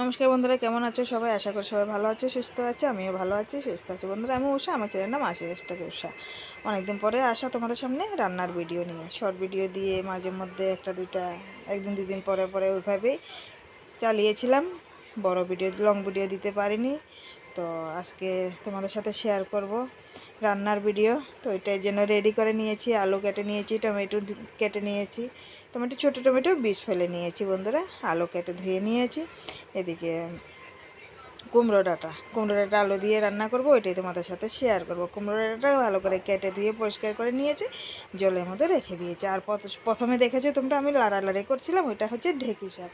নমস্কার বন্ধুরা, কেমন আছো সবাই? আশা করি সবাই ভালো আছে, সুস্থ আছে, আমিও ভালো আছি, সুস্থ আছি। বন্ধুরা, আমি উষা, আমার চ্যানেল নাম আশি রেস্টাকে উষা। অনেকদিন পরে আসা তোমাদের সামনে রান্নার ভিডিও নিয়ে। শর্ট ভিডিও দিয়ে মাঝে মধ্যে একটা, দুইটা, একদিন দুদিন পরে পরে ওইভাবেই চালিয়েছিলাম। বড় ভিডিও লং ভিডিও দিতে পারিনি। তো আজকে তোমাদের সাথে শেয়ার করব রান্নার ভিডিও তো ওইটার জন্য রেডি করে নিয়েছি, আলু কেটে নিয়েছি টমেটো কেটে নিয়েছি। টমেটো ছোটো টমেটো বীজ ফেলে নিয়েছি বন্ধুরা। আলু কেটে ধুয়ে নিয়েছি। এদিকে কুমড়ো ডাঁটা। কুমড়ো ডাঁটা আলু দিয়ে রান্না করব ওইটাই তোমাদের সাথে শেয়ার করব। কুমড়ো ডাঁটা ভালো করে কেটে ধুয়ে পরিষ্কার করে নিয়েছি, জলের মধ্যে রেখে দিয়েছি। আর প্রথ- প্রথমে দেখেছ তোমরা, আমি লাড়ালাড়ি করছিলাম, ওইটা হচ্ছে ঢেকি শাক।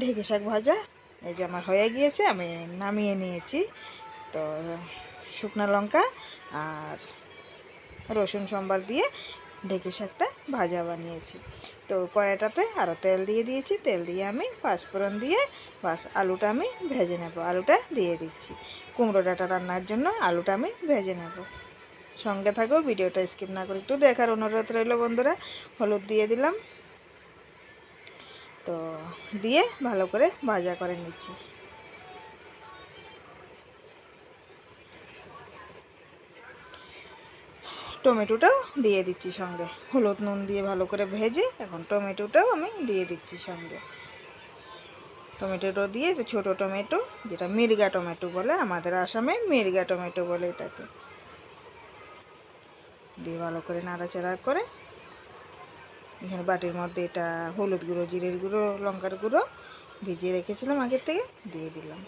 ঢেকি শাক ভাজা, এই যে আমার হয়ে গিয়েছে, আমি নামিয়ে নিয়েছি। তো, শুকনো লঙ্কা আর রসুন সম্বার দিয়ে ঢেকি শাকটা ভাজা বানিয়েছি। তো কড়াইটাতে আরও তেল দিয়ে দিয়েছি। তেল দিয়ে আমি পাঁচফোড়ন দিয়ে বাস আলুটা আমি ভেজে নেব। আলুটা দিয়ে দিচ্ছি। কুমড়ো ডাটা রান্নার জন্য আলুটা আমি ভেজে নেব। সঙ্গে থাকো, ভিডিওটা স্কিপ না করে একটু দেখার অনুরোধ রইল বন্ধুরা। হলুদ দিয়ে দিলাম। তো দিয়ে ভালো করে ভাজা করে নিচ্ছি। টমেটোটাও দিয়ে দিচ্ছি সঙ্গে। হলুদ নুন দিয়ে ভালো করে ভেজে এখন টমেটোটাও আমি দিয়ে দিচ্ছি সঙ্গে। টমেটোটা দিয়ে ছোটো টমেটো, যেটা মির্গা টমেটো বলে, আমাদের আসামে মির্গা টমেটো বলে এটাকে। দিয়ে ভালো করে নাড়াচাড়া করে এখানে বাটির মধ্যে এটা হলুদ গুঁড়ো, জিরের গুঁড়ো, লঙ্কার গুঁড়ো ভিজিয়ে রেখেছিলাম আগের থেকে, দিয়ে দিলাম।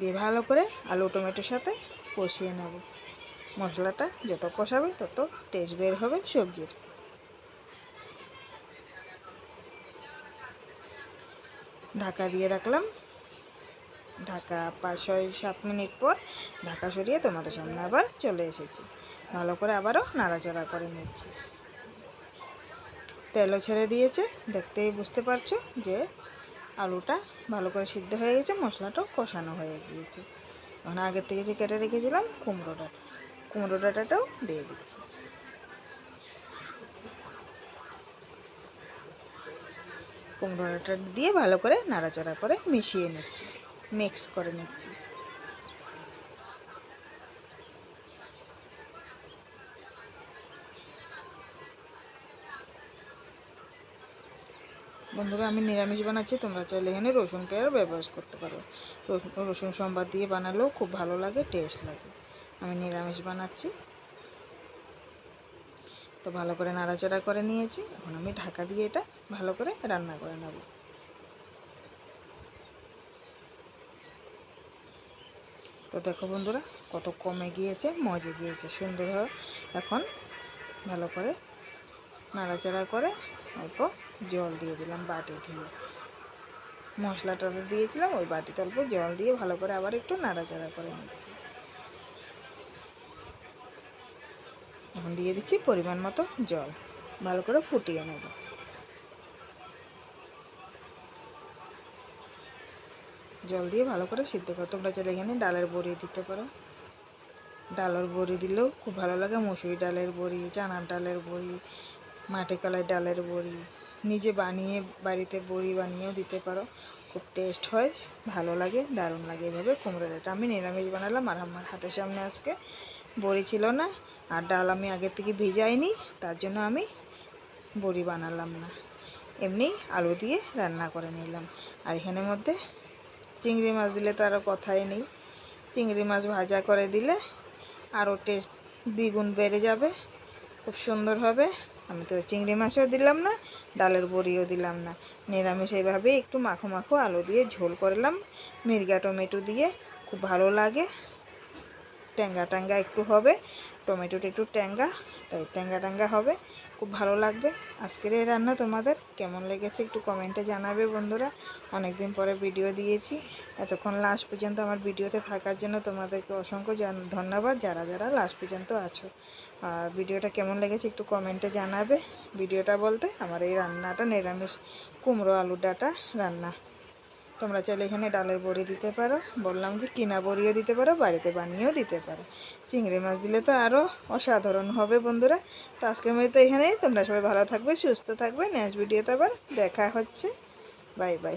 দিয়ে ভালো করে আলু টমেটোর সাথে কষিয়ে নেব। মশলাটা যত কষাবে তত টেস্ট বের হবে সবজির। ঢাকা দিয়ে রাখলাম। ঢাকা পাঁচ, ছয়, সাত মিনিট পর ঢাকা সরিয়ে তোমাদের সামনে আবার চলে এসেছি। ভালো করে আবারও নাড়াচাড়া করে নিচ্ছি। তেলও ছেড়ে দিয়েছে, দেখতেই বুঝতে পারছ যে আলুটা ভালো করে সিদ্ধ হয়ে গেছে, মশলাটাও কষানো হয়ে গিয়েছে। এখন আগের থেকে যে কেটে রেখেছিলাম কুমড়ো ডাটা। কুমড়ো ডাটাটাও দিয়ে দিচ্ছি। কুমড়ো ডাটা দিয়ে ভালো করে নাড়াচাড়া করে মিশিয়ে নিচ্ছি, মিক্স করে নিচ্ছি। বন্ধুরা, আমি নিরামিষ বানাচ্ছি, তোমরা চাইলে এখানে রসুন পেয়ারও ব্যবহার করতে পারো। রসুন সম্বাদ দিয়ে বানালেও খুব ভালো লাগে টেস্ট লাগে। আমি নিরামিষ বানাচ্ছি। তো ভালো করে নাড়াচাড়া করে নিয়েছি। এখন আমি ঢাকা দিয়ে এটা ভালো করে রান্না করে নেব। তো দেখো বন্ধুরা, কত কমে গিয়েছে, মজে গিয়েছে, সুন্দরভাবে। এখন ভালো করে নাড়াচাড়া করে অল্প জল দিয়ে দিলাম বাটি ধুয়ে। মশলাটা তো দিয়েছিলাম, ওই বাটিতে অল্প জল দিয়ে ভালো করে আবার একটু নাড়াচাড়া করে নিচ্ছি এখন দিয়ে দিচ্ছি পরিমাণ মতো জল, ভালো করে ফুটিয়ে নেব। জল দিয়ে ভালো করে সিদ্ধ করো, তোমরা চাইলে এখানে ডালের বড়ি দিতে পারো। ডালের বড়ি দিলেও খুব ভালো লাগে, মুসুরি ডালের বড়ি, চানার ডালের বড়ি মাটি কলাই, ডালের বড়ি। নিজে বানিয়ে বাড়িতে বড়ি বানিয়েও দিতে পারো। খুব টেস্ট হয়, ভালো লাগে, দারুণ লাগে এভাবে কুমড়ো ডাঁটা আমি নিরামিষ বানালাম আর আমার হাতের সামনে আজকে বড়ি ছিল না আর ডাল আমি আগের থেকে ভিজাইনি, তার জন্য আমি বড়ি বানালাম না। এমনি আলু দিয়ে রান্না করে নিলাম। আর এখানের মধ্যে চিংড়ি মাছ দিলে তো আরও কথাই নেই। চিংড়ি মাছ ভাজা করে দিলে আরও টেস্ট দ্বিগুণ বেড়ে যাবে, খুব সুন্দর হবে। আমি তো চিংড়ি মাছও দিলাম না, ডালের বড়িও দিলাম না। নিরামিষ এইভাবে একটু মাখো মাখো আলু দিয়ে ঝোল করলাম, মির্গা টমেটো দিয়ে, খুব ভালো লাগে। ট্যাঙ্গা ট্যাঙ্গা একটু হবে। টমেটোটা একটু ট্যাঙ্গা, তাই ট্যাঙ্গা ট্যাঙ্গা হবে, খুব ভালো লাগবে। আজকের এই রান্না তোমাদের কেমন লেগেছে একটু কমেন্টে জানাবে বন্ধুরা। অনেক দিন পরে ভিডিও দিয়েছি। এতক্ষণ লাস্ট পর্যন্ত আমার ভিডিওতে থাকার জন্য তোমাদেরকে অসংখ্য ধন্যবাদ যারা যারা লাস্ট পর্যন্ত আছো। আর ভিডিওটা কেমন লেগেছে একটু কমেন্টে জানাবে। ভিডিওটা বলতে আমার এই রান্নাটা নিরামিষ কুমড়ো আলু ডাটা রান্না। তোমরা চাইলে এখানে ডালের বড়ি দিতে পারো। বললাম যে কিনা বড়িও দিতে পারো, বাড়িতে বানিয়েও দিতে পারো। চিংড়ি মাছ দিলে তো আরও অসাধারণ হবে বন্ধুরা। তো আজকের মধ্যে এখানেই। তোমরা সবাই ভালো থাকবে, সুস্থ থাকবে। নেক্সট ভিডিওতে আবার দেখা হচ্ছে। Bye bye.